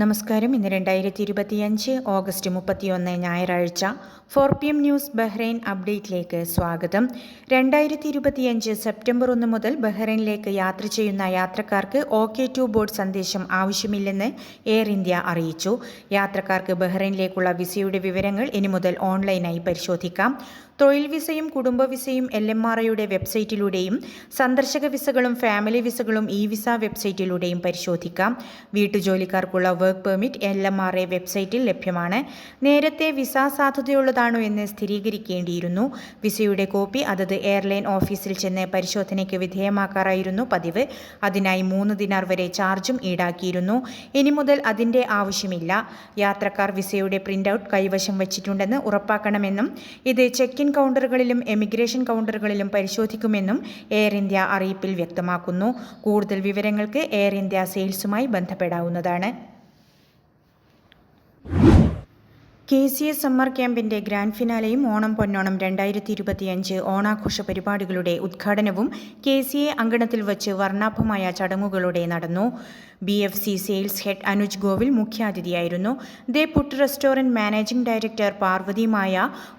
നമസ്കാരം. ഇന്ന് രണ്ടായിരത്തി ഇരുപത്തിയഞ്ച് ഓഗസ്റ്റ് മുപ്പത്തിയൊന്ന് ഞായറാഴ്ച four P M news Bahrain അപ്ഡേറ്റിലേക്ക് സ്വാഗതം. രണ്ടായിരത്തി ഇരുപത്തിയഞ്ച് സെപ്റ്റംബർ ഒന്ന് മുതൽ ബഹ്റൈനിലേക്ക് യാത്ര ചെയ്യുന്ന യാത്രക്കാർക്ക് ഓക്കെ ടു ബോർഡ് സന്ദേശം ആവശ്യമില്ലെന്ന് എയർ ഇന്ത്യ അറിയിച്ചു. യാത്രക്കാർക്ക് ബഹ്റൈനിലേക്കുള്ള വിസയുടെ വിവരങ്ങൾ ഇനി മുതൽ ഓൺലൈനായി പരിശോധിക്കാം. തൊഴിൽ വിസയും കുടുംബ വിസയും എൽ എം ആർ ഐയുടെ വെബ്സൈറ്റിലൂടെയും സന്ദർശക വിസകളും ഫാമിലി വിസകളും ഇ വിസ വെബ്സൈറ്റിലൂടെയും പരിശോധിക്കാം. വീട്ടുജോലിക്കാർക്കുള്ള work permit L M R A വെബ്സൈറ്റിൽ ലഭ്യമാണ്. നേരത്തെ വിസ സാധുതയുള്ളതാണോ എന്ന് സ്ഥിരീകരിക്കേണ്ടിയിരുന്നു. വിസയുടെ കോപ്പി അതത് എയർലൈൻ ഓഫീസിൽ ചെന്ന് പരിശോധനയ്ക്ക് വിധേയമാക്കാറായിരുന്നു പതിവ്. അതിനായി മൂന്ന് ദിനാർ വരെ ചാർജും ഈടാക്കിയിരുന്നു. ഇനി മുതൽ അതിന്റെ ആവശ്യമില്ല. യാത്രക്കാർ വിസയുടെ പ്രിന്റ് ഔട്ട് കൈവശം വച്ചിട്ടുണ്ടെന്ന് ഉറപ്പാക്കണമെന്നും ഇത് ചെക്ക് ഇൻ കൗണ്ടറുകളിലും എമിഗ്രേഷൻ കൗണ്ടറുകളിലും പരിശോധിക്കുമെന്നും എയർ ഇന്ത്യ അറിയിപ്പിൽ വ്യക്തമാക്കുന്നു. കൂടുതൽ വിവരങ്ങൾക്ക് എയർ ഇന്ത്യ സെയിൽസുമായി ബന്ധപ്പെടാവുന്നതാണ്. കെ സി എസ് സമ്മർ ക്യാമ്പിന്റെ ഗ്രാൻഡ് ഫിനാലെയും ഓണം പൊന്നോണം രണ്ടായിരത്തി ഇരുപത്തിയഞ്ച് ഓണാഘോഷ പരിപാടികളുടെ ഉദ്ഘാടനവും കെ സി എ അങ്കണത്തിൽ വച്ച് വർണാഭമായ ചടങ്ങുകളോടെ നടന്നു. B F C sales head Anuj Govil മുഖ്യാതിഥിയായിരുന്നു. Dhe Puttu restaurant managing director പാർവതിമായ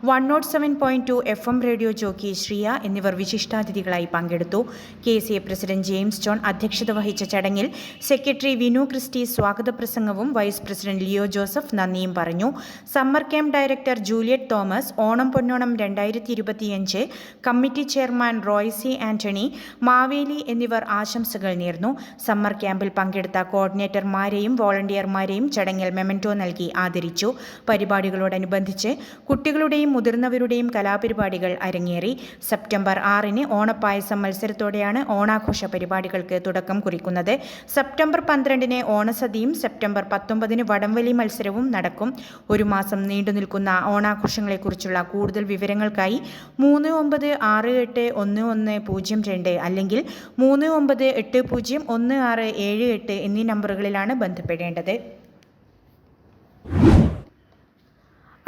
one nought seven point two F M radio jockey Sreeya എന്നിവർ വിശിഷ്ടാതിഥികളായി പങ്കെടുത്തു. K C A president James John അധ്യക്ഷത വഹിച്ച ചടങ്ങിൽ സെക്രട്ടറി വിനു ക്രിസ്റ്റി സ്വാഗത പ്രസംഗവും വൈസ് പ്രസിഡന്റ് ലിയോ ജോസഫ് നന്ദിയും പറഞ്ഞു. Summer camp director Juliet Thomas Onam Ponnonam രണ്ടായിരത്തി ഇരുപത്തിയഞ്ച് committee chairman Roysi Antony Maveli എന്നിവർ ആശംസകൾ നേർന്നു. സമ്മർ ക്യാമ്പിൽ പങ്കെടുത്ത കോർഡിനേറ്റർമാരെയും വോളണ്ടിയർമാരെയും ചടങ്ങിൽ മെമന്റോ നൽകി ആദരിച്ചു. പരിപാടികളോടനുബന്ധിച്ച് കുട്ടികളുടെയും മുതിർന്നവരുടെയും കലാപരിപാടികൾ അരങ്ങേറി. സെപ്റ്റംബർ ആറിന് ഓണപ്പായസം മത്സരത്തോടെയാണ് ഓണാഘോഷ പരിപാടികൾക്ക് തുടക്കം കുറിക്കുന്നത്. സെപ്റ്റംബർ പന്ത്രണ്ടിന് ഓണസദ്യയും സെപ്റ്റംബർ പത്തൊമ്പതിന് വടംവലി മത്സരവും നടക്കും. ഒരു മാസം നീണ്ടു നിൽക്കുന്ന ഓണാഘോഷങ്ങളെക്കുറിച്ചുള്ള കൂടുതൽ വിവരങ്ങൾക്കായി മൂന്ന് ഒമ്പത് ആറ് എട്ട് ഒന്ന് ഒന്ന് പൂജ്യം രണ്ട് അല്ലെങ്കിൽ മൂന്ന് ഒമ്പത് എട്ട് പൂജ്യം ഒന്ന് ആറ് ഏഴ് എട്ട് എന്നീ നമ്പറുകളിലാണ് ബന്ധപ്പെടേണ്ടത്.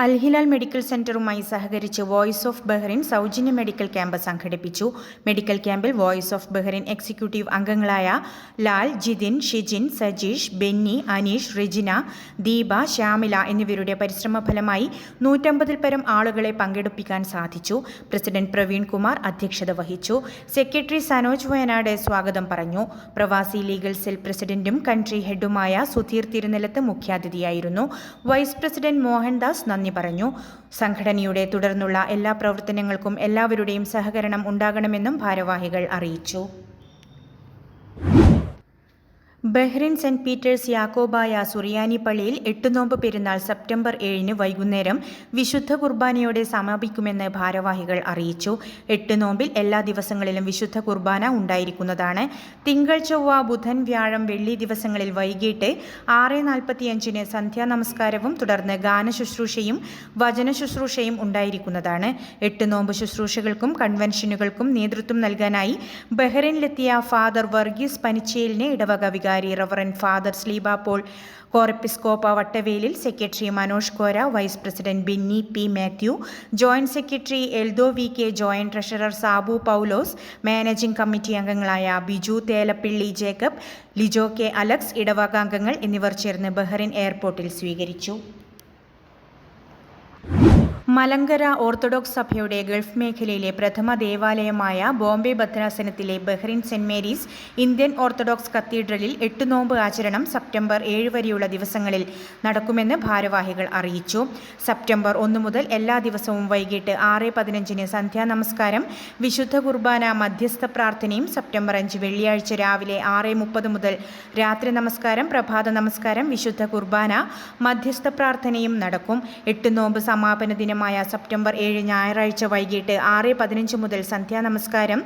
അൽഹിലാൽ മെഡിക്കൽ സെന്ററുമായി സഹകരിച്ച് വോയിസ് ഓഫ് ബഹ്റിൻ സൗജന്യ മെഡിക്കൽ ക്യാമ്പ് സംഘടിപ്പിച്ചു. മെഡിക്കൽ ക്യാമ്പിൽ വോയിസ് ഓഫ് ബഹ്റിൻ എക്സിക്യൂട്ടീവ് അംഗങ്ങളായ ലാൽ ജിതിൻ ഷിജിൻ സജീഷ് ബെന്നി അനീഷ് റിജിന ദീപ ശ്യാമില എന്നിവരുടെ പരിശ്രമ ഫലമായി നൂറ്റമ്പതിൽ പരം ആളുകളെ പങ്കെടുപ്പിക്കാൻ സാധിച്ചു. പ്രസിഡന്റ് പ്രവീൺ കുമാർ അധ്യക്ഷത വഹിച്ചു. സെക്രട്ടറി സനോജ് വയനാട് സ്വാഗതം പറഞ്ഞു. പ്രവാസി ലീഗൽ സെൽ പ്രസിഡന്റും കൺട്രി ഹെഡുമായ സുധീർ തിരുനെല്ലത്ത് മുഖ്യാതിഥിയായിരുന്നു. വൈസ് പ്രസിഡന്റ് മോഹൻദാസ് നന്ദി പറഞ്ഞു സംഘടനയുടെ തുടർന്നുള്ള എല്ലാ പ്രവർത്തനങ്ങൾക്കും എല്ലാവരുടെയും സഹകരണം ഉണ്ടാകണമെന്നും ഭാരവാഹികൾ അറിയിച്ചു. ബഹ്റിൻ സെന്റ് പീറ്റേഴ്സ് യാക്കോബായ സുറിയാനി പള്ളിയിൽ എട്ടുനോമ്പ് പെരുന്നാൾ സെപ്റ്റംബർ ഏഴിന് വൈകുന്നേരം വിശുദ്ധ കുർബാനയോടെ സമാപിക്കുമെന്ന് ഭാരവാഹികൾ അറിയിച്ചു. എട്ട് നോമ്പിൽ എല്ലാ ദിവസങ്ങളിലും വിശുദ്ധ കുർബാന ഉണ്ടായിരിക്കുന്നതാണ്. തിങ്കൾ ചൊവ്വ ബുധൻ വ്യാഴം വെള്ളി ദിവസങ്ങളിൽ വൈകിട്ട് ആറ് നാൽപ്പത്തിയഞ്ചിന് സന്ധ്യാനമസ്കാരവും തുടർന്ന് ഗാന ശുശ്രൂഷയും വചന ശുശ്രൂഷയും ഉണ്ടായിരിക്കുന്നതാണ്. എട്ട് നോമ്പ് ശുശ്രൂഷകൾക്കും കൺവെൻഷനുകൾക്കും നേതൃത്വം നൽകാനായി ബഹ്റിനിലെത്തിയ ഫാദർ വർഗീസ് പനിച്ചേലിനെ ഇടവക വികാരി reverend father Sleeba Paul Corepiscopa Vattavelil secretary Manoj Kora vice president Binny P Mathew joint secretary Eldho V K joint treasurer Sabu Paulose managing committee അംഗങ്ങളായ ബിജു തേലപ്പിള്ളി ജേക്കബ് ലിജോ കെ അലക്സ് ഇടവകാംഗങ്ങൾ എന്നിവർ ചേർന്ന് ബഹ്റിൻ എയർപോർട്ടിൽ സ്വീകരിച്ചു. മലങ്കര ഓർത്തഡോക്സ് സഭയുടെ ഗൾഫ് മേഖലയിലെ പ്രഥമ ദേവാലയമായ Bombay ഭദ്രാസനത്തിലെ Bahrain Saint Mary's Indian Orthodox കത്തീഡ്രലിൽ എട്ട് നോമ്പ് ആചരണം സെപ്റ്റംബർ ഏഴ് വരെയുള്ള ദിവസങ്ങളിൽ നടക്കുമെന്ന് ഭാരവാഹികൾ അറിയിച്ചു. സെപ്റ്റംബർ ഒന്ന് മുതൽ എല്ലാ ദിവസവും വൈകിട്ട് ആറ് പതിനഞ്ചിന് സന്ധ്യാനമസ്കാരം വിശുദ്ധ കുർബാന മധ്യസ്ഥ പ്രാർത്ഥനയും സെപ്റ്റംബർ അഞ്ച് വെള്ളിയാഴ്ച രാവിലെ ആറ് മുപ്പത് മുതൽ രാത്രി നമസ്കാരം പ്രഭാത നമസ്കാരം വിശുദ്ധ കുർബാന മധ്യസ്ഥ പ്രാർത്ഥനയും നടക്കും. എട്ട് നോമ്പ് സമാപന ദിനം ദിനമായ സെപ്റ്റംബർ ഏഴ് ഞായറാഴ്ച വൈകിട്ട് ആറ് പതിനഞ്ച് മുതൽ സന്ധ്യാനമസ്കാരം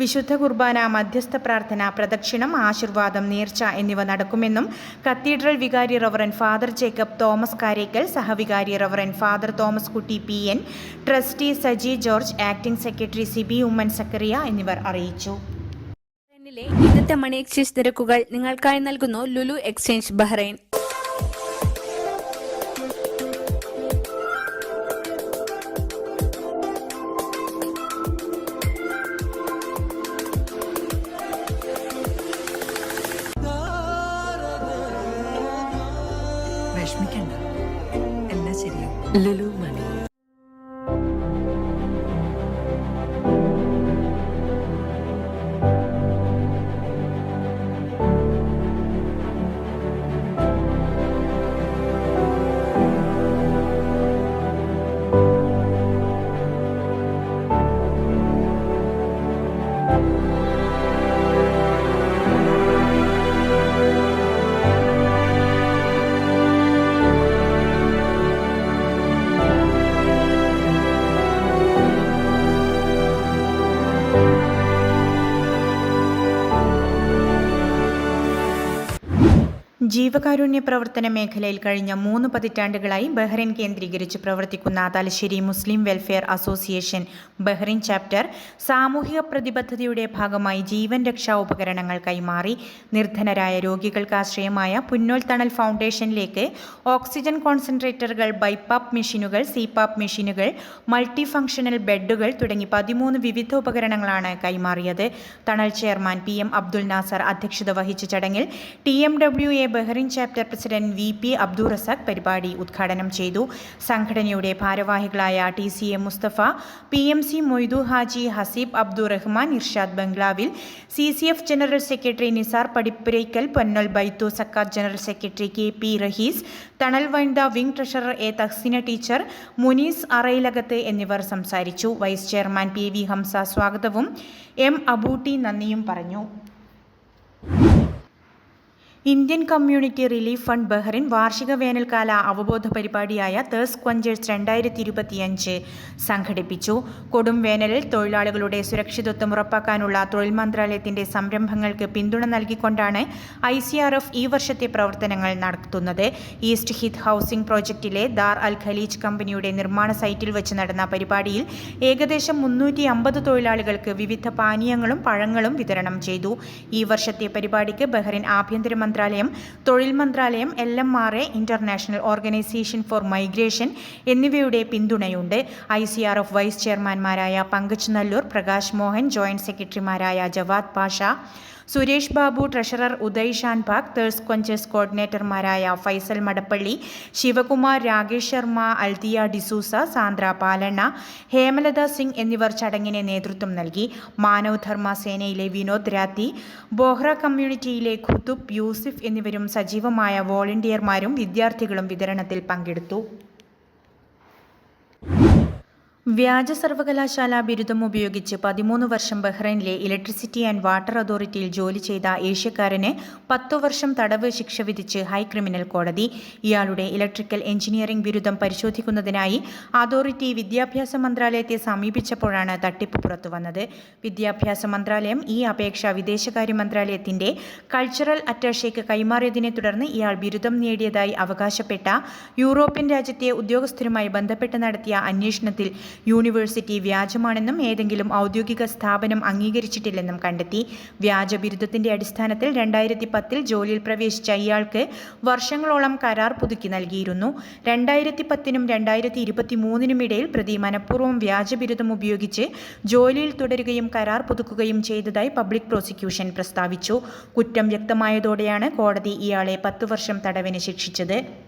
വിശുദ്ധ കുർബാന മധ്യസ്ഥ പ്രാർത്ഥന പ്രദക്ഷിണം ആശീർവാദം നേർച്ച എന്നിവ നടക്കുമെന്നും കത്തീഡ്രൽ വികാരി reverend father Jacob Thomas Karekkal സഹവികാരി reverend father Thomas Kutty P N trustee Saji George acting secretary Siby Oommen Zacharia എന്നിവർ അറിയിച്ചു. ഇന്നത്തെ മണി എക്സ്ചേഞ്ച് നിരക്കുകൾ നിങ്ങൾക്കായി നൽകുന്നു ലുലു എക്സ്ചേഞ്ച് ബഹ്റൈൻ. Lulu ജീവകാരുണ്യ പ്രവർത്തന മേഖലയിൽ കഴിഞ്ഞ മൂന്ന് പതിറ്റാണ്ടുകളായി ബഹ്റൈൻ കേന്ദ്രീകരിച്ച് പ്രവർത്തിക്കുന്ന Thalassery Muslim welfare association Bahrain chapter സാമൂഹിക പ്രതിബദ്ധതയുടെ ഭാഗമായി ജീവൻ രക്ഷാ ഉപകരണങ്ങൾ കൈമാറി. നിർധനരായ രോഗികൾക്ക് ആശ്രയമായ പുന്നോൽ തണൽ ഫൗണ്ടേഷനിലേക്ക് ഓക്സിജൻ കോൺസെൻട്രേറ്ററുകൾ ബൈപ്പാപ്പ് മെഷീനുകൾ സിപാപ്പ് മെഷീനുകൾ മൾട്ടി ഫംഗ്ഷണൽ ബെഡുകൾ തുടങ്ങി പതിമൂന്ന് വിവിധ ഉപകരണങ്ങളാണ് കൈമാറിയത്. Thanal chairman P M Abdul Nasser അധ്യക്ഷത വഹിച്ച ചടങ്ങിൽ T M W A chapter president V P Abdul Razak പരിപാടി ഉദ്ഘാടനം ചെയ്തു. സംഘടനയുടെ ഭാരവാഹികളായ T C A Musthafa P M C Moidu Haji Haseeb Abdul Rahman Irshad ബംഗ്ലാവിൽ C C F general secretary Nisar Padippurakkal Ponnal Baithu Zakath general secretary K P Raheez Thanal വൈൻഡ wing treasurer A Thahsina teacher Munees Arayilakath എന്നിവർ സംസാരിച്ചു. Vice chairman P V Hamsa സ്വാഗതവും M Abootty നന്ദിയും പറഞ്ഞു. Indian community relief fund Bahrain വാർഷിക വേനൽക്കാല അവബോധ പരിപാടിയായ thirst ക്വഞ്ചേഴ്സ് രണ്ടായിരത്തി ഇരുപത്തിയഞ്ച് സംഘടിപ്പിച്ചു. കൊടും വേനലിൽ തൊഴിലാളികളുടെ സുരക്ഷിതത്വം ഉറപ്പാക്കാനുള്ള തൊഴിൽ മന്ത്രാലയത്തിന്റെ സംരംഭങ്ങൾക്ക് പിന്തുണ നൽകിക്കൊണ്ടാണ് ഐ സി ആർ എഫ് ഈ വർഷത്തെ പ്രവർത്തനങ്ങൾ നടത്തുന്നത്. ഈസ്റ്റ് ഹിത് ഹൗസിംഗ് പ്രോജക്റ്റിലെ ദാർ അൽ ഖലീജ് കമ്പനിയുടെ നിർമ്മാണ സൈറ്റിൽ വെച്ച് നടന്ന പരിപാടിയിൽ ഏകദേശം മുന്നൂറ്റി അമ്പത് തൊഴിലാളികൾക്ക് വിവിധ പാനീയങ്ങളും പഴങ്ങളും വിതരണം ചെയ്തു. ഈ വർഷത്തെ പരിപാടിക്ക് ബഹ്റിൻ ആഭ്യന്തര മന്ത്രാലയം തൊഴിൽ മന്ത്രാലയം L M R A international organisation for migration എന്നിവയുടെ പിന്തുണയുണ്ട്. I C R F vice ചെയർമാൻമാരായ Pankaj Nallur Prakash Mohan joint സെക്രട്ടറിമാരായ ജവാദ് പാഷ സുരേഷ് ബാബു ട്രഷറർ ഉദയ് ഷാൻഭാഗ് തേഴ്സ് കൊഞ്ചസ് കോർഡിനേറ്റർമാരായ ഫൈസൽ മടപ്പള്ളി ശിവകുമാർ രാകേഷ് ശർമ്മ അൽദിയ ഡിസൂസ സാന്ദ്ര പാലണ്ണ ഹേമലത സിംഗ് എന്നിവർ ചടങ്ങിന് നേതൃത്വം നൽകി. മാനവ് ധർമ്മ സേനയിലെ വിനോദ് രാത്തി ബോഹ്റ കമ്മ്യൂണിറ്റിയിലെ ഖുതുബ് യൂസിഫ് എന്നിവരും സജീവമായ വോളണ്ടിയർമാരും വിദ്യാർത്ഥികളും വിതരണത്തിൽ പങ്കെടുത്തു. വ്യാജ സർവകലാശാല ബിരുദം ഉപയോഗിച്ച് പതിമൂന്ന് വർഷം ബഹ്റൈനിലെ ഇലക്ട്രിസിറ്റി ആൻഡ് വാട്ടർ അതോറിറ്റിയിൽ ജോലി ചെയ്ത ഏഷ്യക്കാരന് പത്തു വർഷം തടവ് ശിക്ഷ വിധിച്ച് ഹൈ ക്രിമിനൽ കോടതി. ഇയാളുടെ ഇലക്ട്രിക്കൽ എഞ്ചിനീയറിംഗ് ബിരുദം പരിശോധിക്കുന്നതിനായി അതോറിറ്റി വിദ്യാഭ്യാസ മന്ത്രാലയത്തെ സമീപിച്ചപ്പോഴാണ് തട്ടിപ്പ് പുറത്തുവന്നത് വിദ്യാഭ്യാസ മന്ത്രാലയം ഈ അപേക്ഷ വിദേശകാര്യ മന്ത്രാലയത്തിന്റെ കൾച്ചറൽ അറ്റാഷയ്ക്ക് കൈമാറിയതിനെ തുടർന്ന് ഇയാൾ ബിരുദം നേടിയതായി അവകാശപ്പെട്ട യൂറോപ്യൻ രാജ്യത്തെ ഉദ്യോഗസ്ഥരുമായി ബന്ധപ്പെട്ട് നടത്തിയ അന്വേഷണത്തിൽ യൂണിവേഴ്സിറ്റി വ്യാജമാണെന്നും ഏതെങ്കിലും ഔദ്യോഗിക സ്ഥാപനം അംഗീകരിച്ചിട്ടില്ലെന്നും കണ്ടെത്തി. വ്യാജ ബിരുദത്തിന്റെ അടിസ്ഥാനത്തിൽ രണ്ടായിരത്തി പത്തിൽ ജോലിയിൽ പ്രവേശിച്ച ഇയാൾക്ക് വർഷങ്ങളോളം കരാർ പുതുക്കി നൽകിയിരുന്നു. രണ്ടായിരത്തി പത്തിനും രണ്ടായിരത്തി ഇരുപത്തി മൂന്നിനും ഇടയിൽ പ്രതി മനഃപൂർവം വ്യാജ ബിരുദം ഉപയോഗിച്ച് ജോലിയിൽ തുടരുകയും കരാർ പുതുക്കുകയും ചെയ്തതായി പബ്ലിക് പ്രോസിക്യൂഷൻ പ്രസ്താവിച്ചു. കുറ്റം വ്യക്തമായതോടെയാണ് കോടതി ഇയാളെ പത്തു വർഷം തടവിന് ശിക്ഷിച്ചത്.